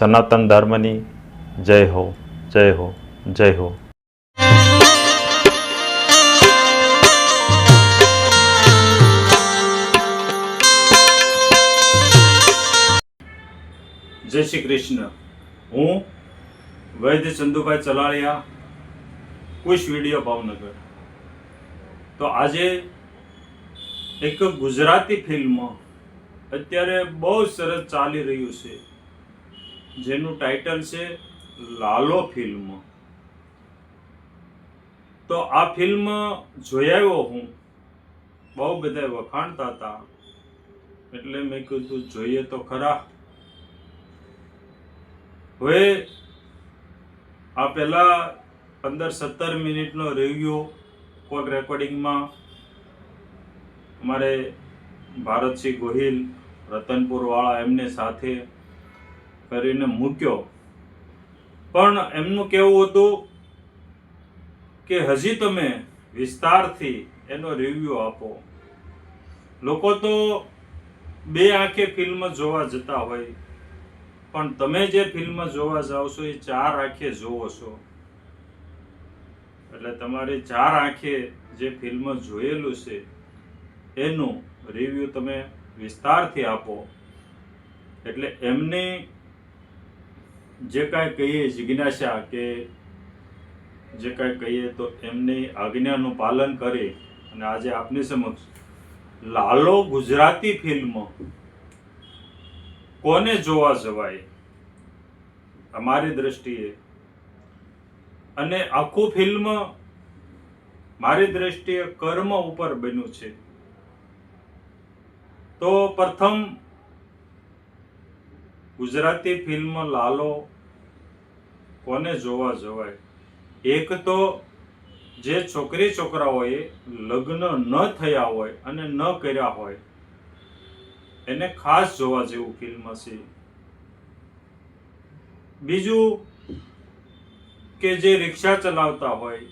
સનાતન ધર્મની જય હો જય હો જય હો જય શ્રી કૃષ્ણ હું વૈદ્ય ચંદુભાઈ ચલાળિયા કુશ વીડિયો ભાવનગર તો આજે એક ગુજરાતી ફિલ્મ અત્યારે બહુ સરસ ચાલી રહ્યું છે જેનું ટાઇટલ છે લાલો ફિલ્મ તો આ ફિલ્મ જોઈ આવ્યો હું. બહુ બધા વખાણતા હતા. એટલે મેં કીધું જોઈએ તો ખરા. હવે આ પહેલાં પંદર સત્તર મિનિટનો રિવ્યુ કોલ રેકોર્ડિંગમાં અમારે ભારતસિંહ ગોહિલ, રતનપુરવાળા એમને સાથે કરીને મૂક્યો. પણ એમનું કહેવું હતું કે હજી તમે વિસ્તારથી એનો રિવ્યૂ આપો. લોકો તો બે આંખે ફિલ્મ જોવા જતા હોય, પણ તમે જે ફિલ્મ જોવા જાઓ છો એ ચાર આંખે જોવો છો. એટલે તમારી ચાર આંખે જે ફિલ્મ જોયેલું છે, એનું રિવ્યુ તમે વિસ્તારથી આપો. એટલે એમની જે કાંઈ કહીએ જિજ્ઞાસા કે જે કાંઈ કહીએ તો એમની આજ્ઞાનું પાલન કરી અને આજે આપની સમક્ષ લાલો ગુજરાતી ફિલ્મ કોને જોવા જવાય? અમારી દ્રષ્ટિએ. અને આખું ફિલ્મ મારી દ્રષ્ટિએ કર્મ ઉપર બન્યું છે. તો પ્રથમ ગુજરાતી ફિલ્મ લાલો કોને જોવા જવાય? એક તો જે છોકરી છોકરાઓએ લગ્ન ન થયા હોય અને ન કર્યા હોય, એને ખાસ જોવા જેવું ફિલ્મ છે બીજું કે જે રિક્ષા ચલાવતા હોય,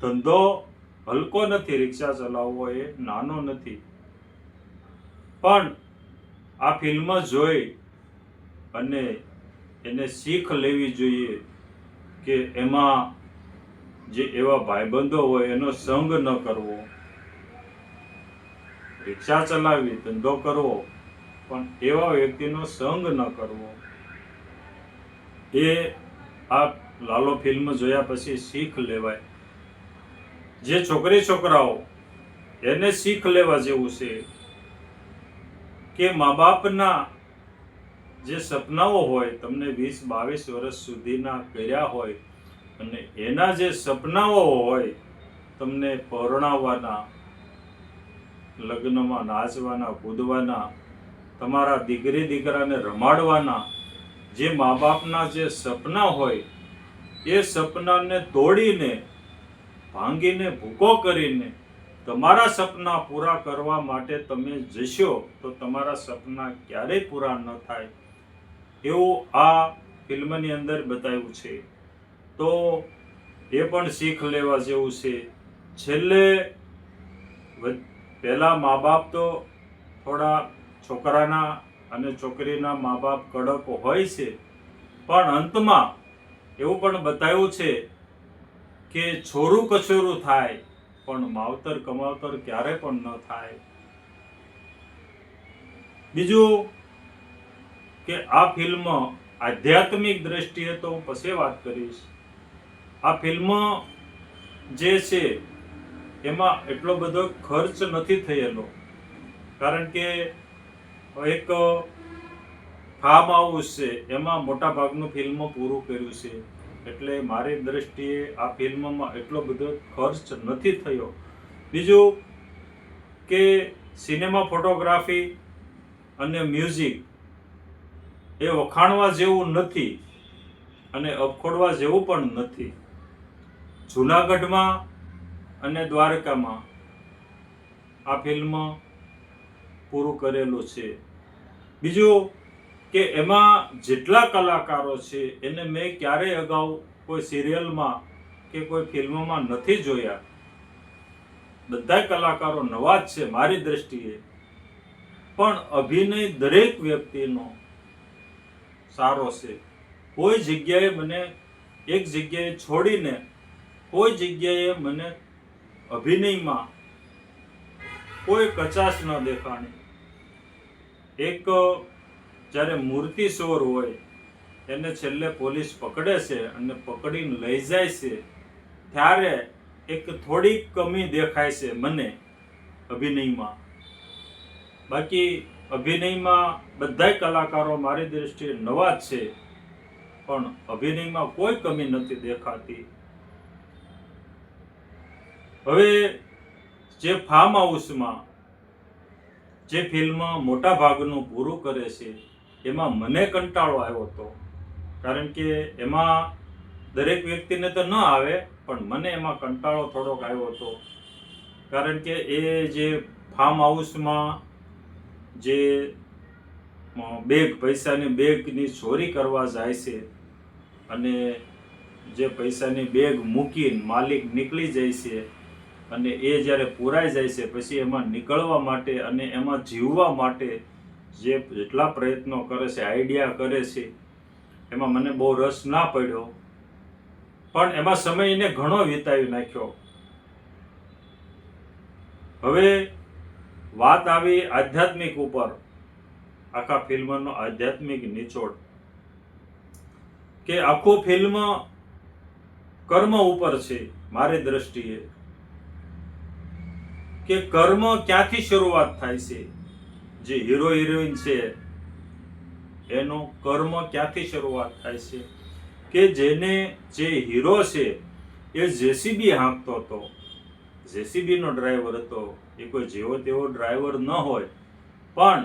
ધંધો હલકો નથી, રિક્ષા ચલાવવો એ નાનો નથી. પણ આ ફિલ્મ જોઈ અને એને શીખ લેવી જોઈએ કે એમાં જે એવા ભાઈબંધો હોય એનો સંગ ન કરવો. રિક્ષા ચલાવી, ધંધો કરવો, પણ એવા વ્યક્તિનો સંગ ન કરવો. એ આ લાલો ફિલ્મ જોયા પછી શીખ લેવાય. જે છોકરી છોકરાઓ એને શીખ લેવા જેવું છે કે મા બાપના જે સપનાઓ હોય તમને વીસ, બાવીસ વર્ષ સુધીના કર્યા હોય અને એના જે સપનાઓ હોય તમને પરણાવવાના, લગ્નમાં નાચવાના, કૂદવાના, તમારા દીકરી, દીકરાને રમાડવાના, જે મા બાપના જે સપના હોય, એ સપનાને તોડીને, ભાંગીને, ભૂકો કરીને તમારા સપના પૂરા કરવા માટે તમે જશો તો તમારા સપના ક્યારેય પૂરા ન થાય. એવું આ ફિલ્મની અંદર બતાવ્યું છે. તો એ પણ શીખ લેવા જેવું છે. છેલ્લે પહેલાં મા બાપ તો થોડા છોકરાના અને છોકરીના મા બાપ કડક હોય છે. પણ અંતમાં એવું પણ બતાવ્યું છે કે છોરું કછોરું થાય, પણ માવતર કમાવતર ક્યારે પણ ન થાય. બીજું કે આ ફિલ્મ આધ્યાત્મિક દ્રષ્ટિએ તો હું પછી વાત કરીશ. આ ફિલ્મ જે છે, એમાં એટલો બધો ખર્ચ નથી થયેલો. કારણ કે એક ફાર્મ હાઉસ છે, એમાં મોટા ભાગનું ફિલ્મ પૂરું કર્યું છે. એટલે મારી દ્રષ્ટિએ આ ફિલ્મમાં એટલો બધો ખર્ચ નથી થયો. બીજું કે સિનેમા ફોટોગ્રાફી અને મ્યુઝિક એ વખાણવા જેવું નથી અને અપખોડવા જેવું પણ નથી. જૂનાગઢમાં અને દ્વારકામાં આ ફિલ્મ પૂરું કરેલું છે. બીજું કે એમાં જેટલા કલાકારો છે એને મેં ક્યારેય અગાઉ કોઈ સિરિયલમાં કે કોઈ ફિલ્મમાં નથી જોયા. બધા કલાકારો નવા જ છે મારી દ્રષ્ટિએ. પણ અભિનય દરેક વ્યક્તિનો સારો છે. કોઈ જગ્યાએ મને એક જગ્યાએ છોડીને કોઈ જગ્યાએ મને અભિનયમાં કોઈ કચાશ ન દેખાણી. એક, જ્યારે મૂર્તિ ચોર હોય, એને છેલ્લે પોલીસ પકડે છે અને પકડીને લઈ જાય છે, ત્યારે એક થોડીક કમી દેખાય છે મને અભિનયમાં. બાકી અભિનયમાં બધાય કલાકારો મારી દ્રષ્ટિએ નવા જ છે, પણ અભિનયમાં કોઈ કમી નથી દેખાતી. હવે જે ફાર્મ હાઉસમાં જે ફિલ્મ મોટા ભાગનું પૂરું કરે છે, એમાં મને કંટાળો આવ્યો હતો. કારણ કે એમાં દરેક વ્યક્તિને તો ન આવે, પણ મને એમાં કંટાળો થોડોક આવ્યો હતો. કારણ કે એ જે ફાર્મ હાઉસમાં જે બેગ, પૈસાની બેગની ચોરી કરવા જાય છે અને જે પૈસાની બેગ મૂકીને માલિક નીકળી જાય છે અને એ જ્યારે પૂરાઈ જાય છે, પછી એમાં નીકળવા માટે અને એમાં જીવવા માટે જે જેટલા પ્રયત્નો કરે છે, આઈડિયા કરે છે, એમાં મને બહુ રસ ના પડ્યો. પણ એમાં સમય એને ઘણો વિતાવી નાખ્યો. હવે વાત આવી આધ્યાત્મિક ઉપર. આખા ફિલ્મનો આધ્યાત્મિક નિચોડ. કે આખો ફિલ્મ કર્મ ઉપર છે, મારી દ્રષ્ટિએ. કે કર્મ ક્યાંથી શરૂઆત થાય છે, જે હીરો હિરોઈન છે, એનો કર્મ ક્યાંથી શરૂઆત થાય છે, કે જેને જે હીરો છે, એ જેસીબી હાંકતો હતો, જેસીબીનો ડ્રાઈવર હતો એ કોઈ જેવો તેવો ડ્રાઈવર ન હોય. પણ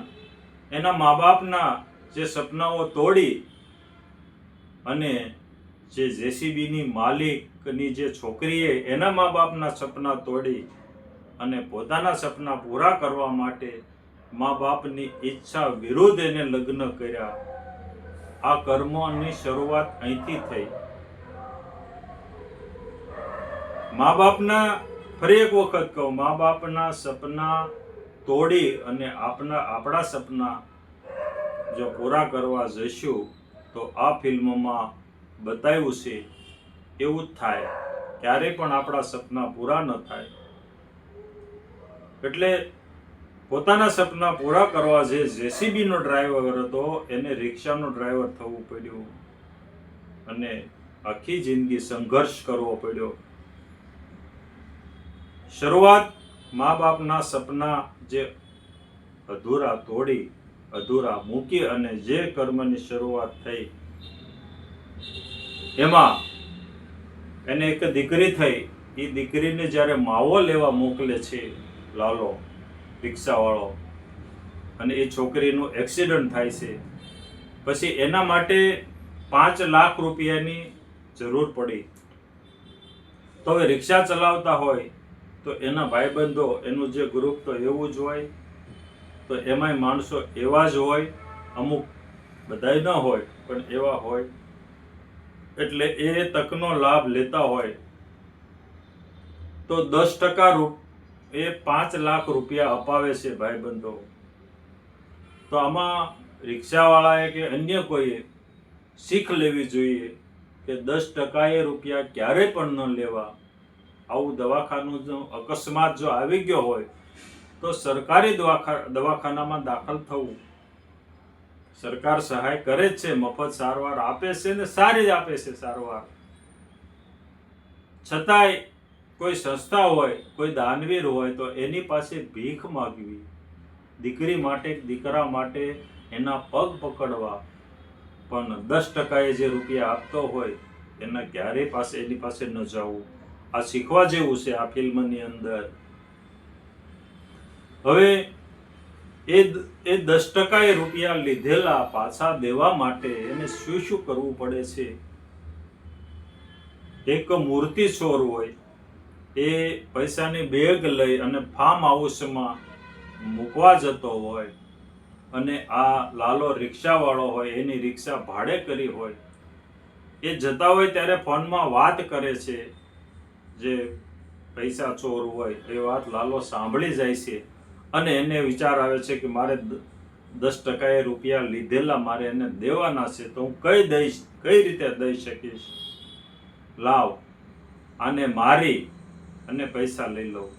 એના મા બાપના જે સપનાઓ તોડી અને જે જેસીબીની માલિકની જે છોકરીએ એના મા બાપના સપના તોડી અને પોતાના સપના પૂરા કરવા માટે મા બાપની ઈચ્છા વિરુદ્ધ એને લગ્ન કર્યા, આ કર્મોની શરૂઆત અહીંથી થઈ. મા બાપના ફરી એક વખત કહું, મા બાપના સપના તોડી અને આપના, આપણા સપના જો પૂરા કરવા જઈશું, તો આ ફિલ્મમાં બતાવ્યું છે, એવું જ થાય. ક્યારેય પણ આપણા સપના પૂરા ન થાય. એટલે પોતાના સપના પૂરા કરવા જે જેસીબીનો ડ્રાઈવર હતો, એને રિક્ષાનો ડ્રાઈવર થવું પડ્યું. અને આખી જિંદગી સંઘર્ષ કરવો પડ્યો. શરૂઆત મા બાપના સપના જે અધૂરા તોડી, અધૂરા મૂકી અને જે કર્મની શરૂઆત થઈ, એમાં એને એક દીકરી થઈ. એ દીકરીને જ્યારે માવો લેવા મોકલે છે લાલો, રિક્ષાવાળો, અને એ છોકરીનું એક્સિડન્ટ થાય છે, પછી એના માટે પાંચ લાખ રૂપિયાની જરૂર પડી. તો હવે રિક્ષા ચલાવતા હોય તો એના ભાઈબંધો, એનું જે ગ્રુપ તો એવું જ હોય, તો એમાંય માણસો એવા જ હોય, અમુક બધાય ન હોય, પણ એવા હોય. એટલે એ તકનો લાભ લેતા હોય. તો દસ ટકા રૂપ, એ પાંચ લાખ રૂપિયા અપાવે છે ભાઈબંધો. તો આમાં રિક્ષાવાળાએ કે અન્ય કોઈએ શીખ લેવી જોઈએ કે દસ ટકાએ રૂપિયા ક્યારે પણ ન લેવા. આવું દવાખાનું જો અકસ્માત જો આવી ગયો હોય, તો સરકારી દવાખા, દવાખાનામાં દાખલ થવું. સરકાર સહાય કરે છે, મફત સારવાર આપે છે ને સારી જ આપે છે સારવાર. છતાંય કોઈ સંસ્થા હોય, કોઈ દાનવીર હોય, તો એની પાસે ભીખ માગવી. દીકરી માટે, દીકરા માટે એના પગ પકડવા. પણ દસ ટકાએ જે રૂપિયા આપતો હોય, એના ક્યારેય પાસે, એની પાસે ન જવું. આ શીખવા જેવું છે આ ફિલ્મની અંદર. હવે એ એ દસ ટકાએ રૂપિયા લીધેલા પાછા દેવા માટે એને શું શું કરવું પડે છે? એક મૂર્તિ ચોર હોય, એ પૈસાની બેગ લઈ અને ફાર્મ હાઉસમાં મૂકવા જતો હોય અને આ લાલો રિક્ષાવાળો હોય, એની રિક્ષા ભાડે કરી હોય, એ જતા હોય ત્યારે ફોનમાં વાત કરે છે જે પૈસા ચોર હોય એ વાત લાલો સાંભળી જાય છે. અને એને વિચાર આવે છે કે મારે દસ ટકાએ રૂપિયા લીધેલા મારે એને દેવાના છે તો હું કઈ દઈશ, કઈ રીતે દઈ શકીશ? લાવ, આને મારી અને પૈસા લઈ લઉં.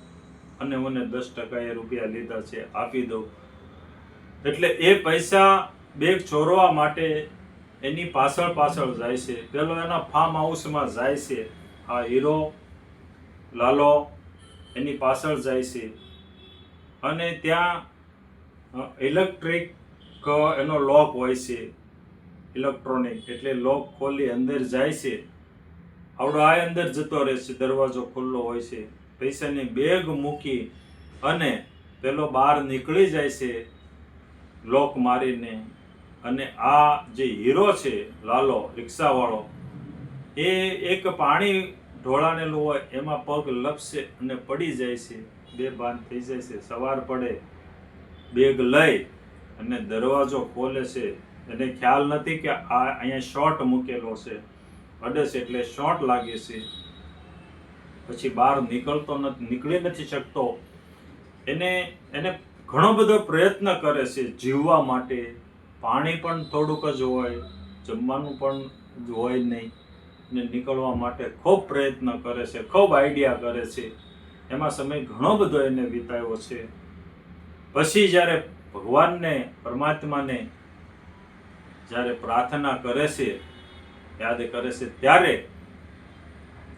અને મને દસ ટકાએ રૂપિયા લીધા છે, આપી દઉં. એટલે એ પૈસા બેગ ચોરવા માટે એની પાછળ પાછળ જાય છે. પેલો એના ફાર્મ હાઉસમાં જાય છે. આ હીરો લાલો એની પાછળ જાય છે. અને ત્યાં ઇલેક્ટ્રિક એનો લોક હોય છે. ઇલેક્ટ્રોનિક એટલે લોક ખોલી અંદર જાય છે. આવડો આ અંદર જતો રહે છે, દરવાજો ખુલ્લો હોય છે. પૈસાની બેગ મૂકી અને પેલો બહાર નીકળી જાય છે લોક મારીને. અને આ જે હીરો છે લાલો, રિક્ષાવાળો, એ એક પાણી ઢોળાનેલું હોય, એમાં પગ લપસે અને પડી જાય છે. બે બાંધ થઈ જાય છે. સવાર પડે, બેગ લઈ અને દરવાજો ખોલે છે. એને ખ્યાલ નથી કે આ અહીંયા શોર્ટ મૂકેલો છે. અડે છે એટલે શોર્ટ લાગે છે. પછી બહાર નીકળતો નથી નીકળી નથી શકતો. એને એને ઘણો બધો પ્રયત્ન કરે છે જીવવા માટે. પાણી પણ થોડુંક જ હોય, જમવાનું પણ હોય નહીં. ને નીકળવા માટે ખૂબ પ્રયત્ન કરે છે, ખૂબ આઈડિયા કરે છે. એમાં સમય ઘણો બધો એને વિતાવ્યો છે. પછી જ્યારે ભગવાનને, પરમાત્માને જ્યારે પ્રાર્થના કરે છે, યાદ કરે છે, ત્યારે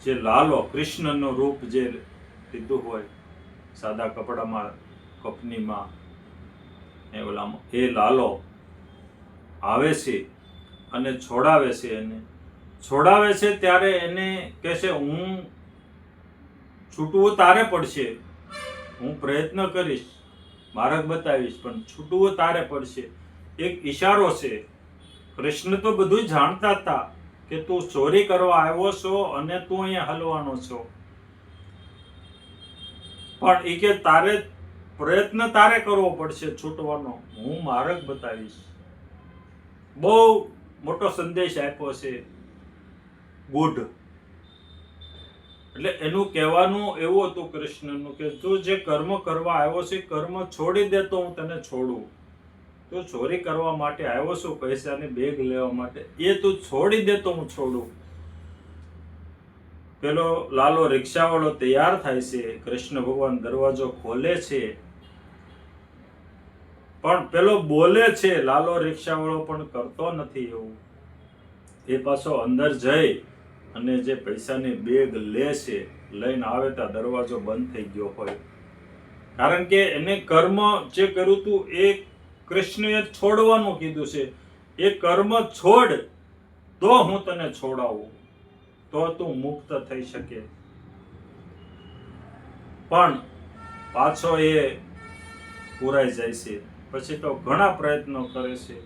જે લાલો કૃષ્ણનું રૂપ જે લીધું હોય, સાદા કપડામાં, કપનીમાં, એ ઓલામાં, એ લાલો આવે છે અને છોડાવે છે એને. છોડાવે છે ત્યારે એને કહે છે, હું છૂટવું તારે પડશે. હું પ્રયત્ન કરીશ, માર્ગ બતાવીશ, પણ છૂટવું તારે પડશે. એક ઈશારો છે. કૃષ્ણ તો બધું જાણતા હતા કે તું ચોરી કરવા આવ્યો છો અને તું અહીંયા હલવાનો છો. પણ એ કે તારે પ્રયત્ન તારે કરવો પડશે છૂટવાનો. હું માર્ગ બતાવીશ. બહુ મોટો સંદેશ આપ્યો છે. ગુડ. એટલે એનું કહેવાનું એવું હતું કૃષ્ણનું કે તું જે કર્મ કરવા આવ્યો છે, કર્મ છોડી દે તો હું તને છોડું. તું ચોરી કરવા માટે આવ્યો છું, પૈસાની બેગ લેવા માટે. એ તું છોડી દે તો હું છોડું. પેલો લાલો રિક્ષાવાળો તૈયાર થાય છે, કૃષ્ણ ભગવાન દરવાજો ખોલે છે. પણ પેલો બોલે છે, લાલો રિક્ષાવાળો પણ કરતો નથી એવું. એ પાછો અંદર જઈ અને જે પૈસાની બેગ લે છે, લઈને આવે ત્યાં દરવાજો બંધ થઈ ગયો હોય. કારણ કે એને કર્મ જે કર્યું તું એ કૃષ્ણએ છોડવાનું કીધું છે. એ કર્મ છોડ, તો હું તને છોડાવું. તો તું મુક્ત થઈ શકે. પણ પાછો એ પૂરાઈ જાય છે. પછી તો ઘણા પ્રયત્નો કરે છે.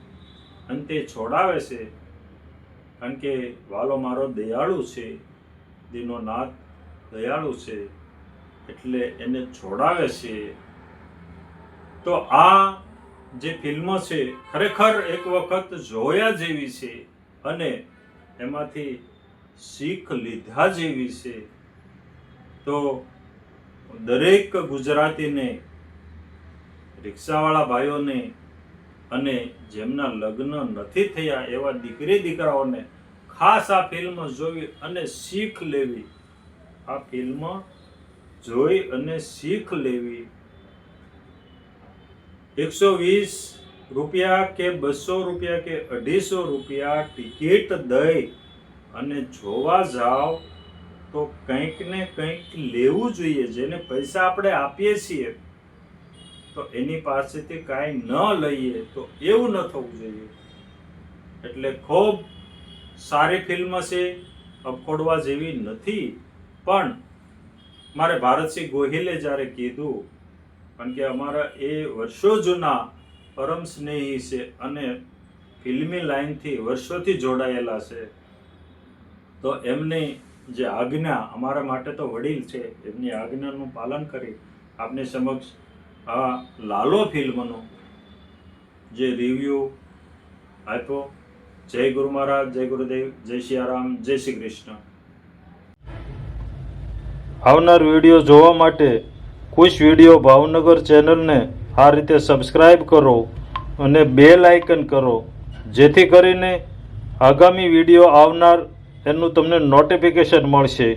અંતે છોડાવે છે. કારણ કે વાલો મારો દયાળુ છે, દીનો નાથ દયાળુ છે, એટલે એને છોડાવે છે. તો આ જે ફિલ્મો છે, ખરેખર એક વખત જોયા જેવી છે અને એમાંથી શીખ લીધા જેવી છે. તો દરેક ગુજરાતીને, રિક્ષાવાળા ભાઈઓને અને જેમના લગ્ન નથી થયા એવા દીકરી દીકરાઓને ખાસ આ ફિલ્મ જોઈ અને શીખ લેવી. આ ફિલ્મ જોઈ અને શીખ લેવી. એકસો વીસ રૂપિયા કે બસો રૂપિયા કે અઢીસો રૂપિયા ટિકિટ દઈ અને જોવા જાઓ તો કંઈક ને કંઈક લેવું જોઈએ, જેને પૈસા આપણે આપીએ છીએ. તો એની પાસેથી કાંઈ ન લઈએ તો એવું ન થવું જોઈએ. એટલે ખૂબ સારી ફિલ્મ છે અફોડવા જેવી નથી. પણ મારે ભારતસિંહ ગોહિલે જ્યારે કીધું, કારણ કે અમારા એ વર્ષો જૂના પરમ સ્નેહી છે અને ફિલ્મી લાઈનથી વર્ષોથી જોડાયેલા છે, તો એમની જે આજ્ઞા અમારા માટે તો વડીલ છે, એમની આજ્ઞાનું પાલન કરી આપની સમક્ષ આ લાલો ફિલ્મનો જે રિવ્યૂ આપ્યો જય ગુરુ મહારાજ, જય ગુરુદેવ, જય સિયારામ, જય શ્રી કૃષ્ણ. આવનાર વીડિયો જોવા માટે ખુશ વીડિયો ભાવનગર ચેનલને આ રીતે સબસ્ક્રાઈબ કરો અને બેલ આઇકન કરો, જેથી કરીને આગામી વીડિયો આવનાર એનું તમને નોટિફિકેશન મળશે.